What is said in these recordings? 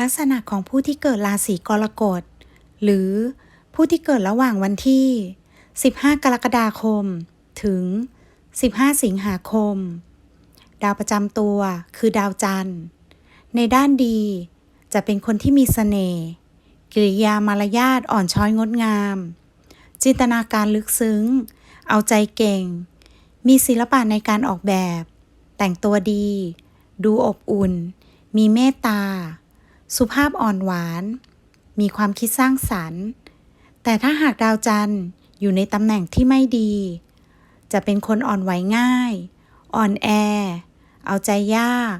ลักษณะของผู้ที่เกิดราศีกรกฎ หรือผู้ที่เกิดระหว่างวันที่ 15 กรกฎาคม ถึง 15 สิงหาคม ดาวประจำตัวคือดาวจันทร์ ในด้านดีจะเป็นคนที่มีเสน่ห์กิริยามารยาทอ่อนช้อยงดงาม จินตนาการลึกซึ้ง เอาใจเก่ง มีศิลปะในการออกแบบ แต่งตัวดี ดูอบอุ่น มีเมตตา สุภาพอ่อนหวาน มีความคิดสร้างสรรค์ แต่ถ้าหากดาวจันทร์อยู่ในตำแหน่งที่ไม่ดี จะเป็นคนอ่อนไหวง่าย อ่อนแอ เอาใจยาก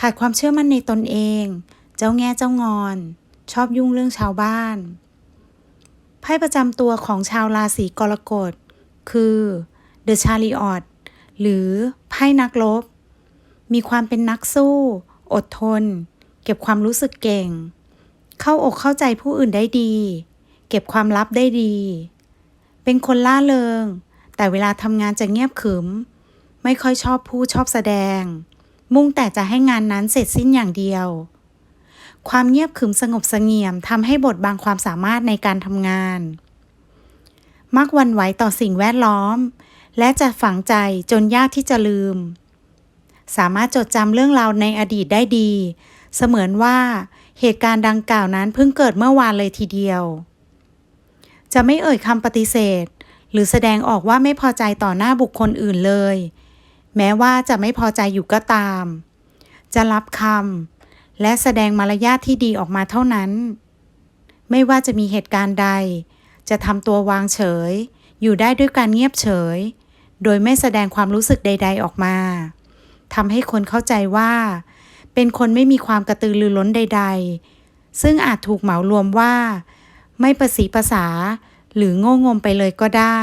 ขาดความเชื่อมั่นในตนเอง เจ้าแง่เจ้างอน ชอบยุ่งเรื่องชาวบ้านไพ่ประจำตัวของชาวราศีกรกฎ คือ The Chariot หรือไพ่นักรบมีความเป็นนักสู้ อดทน เก็บความรู้สึกเก่ง เข้าอกเข้าใจผู้อื่นได้ดี เก็บความลับได้ดี เป็นคนล่าเริง แต่เวลาทำงานจะเงียบขึม ไม่ค่อยชอบพูดชอบแสดง มุ่งแต่จะให้งานนั้นเสร็จสิ้นอย่างเดียว ความเงียบขึมสงบสงี่ยมทำให้บทบังความสามารถในการทำงาน มักวันไหวต่อสิ่งแวดล้อม และจะฝังใจจนยากที่จะลืมสามารถจดจำเรื่องราวในอดีตได้ดี เสมือนว่าเหตุการณ์ดังกล่าวนั้นเพิ่งเกิดเมื่อวานเลยทีเดียว จะไม่เอ่ยคำปฏิเสธ หรือแสดงออกว่าไม่พอใจต่อหน้าบุคคลอื่นเลย แม้ว่าจะไม่พอใจอยู่ก็ตาม จะรับคำและแสดงมารยาทที่ดีออกมาเท่านั้น ไม่ว่าจะมีเหตุการณ์ใด จะทำตัววางเฉย อยู่ได้ด้วยการเงียบเฉย โดยไม่แสดงความรู้สึกใด ๆออกมาทำให้คนเข้าใจว่า เป็นคนไม่มีความกระตือรือร้นใด ๆ ซึ่งอาจถูกเหมารวมว่า ไม่ประสีภาษาหรือโง่งมไปเลยก็ได้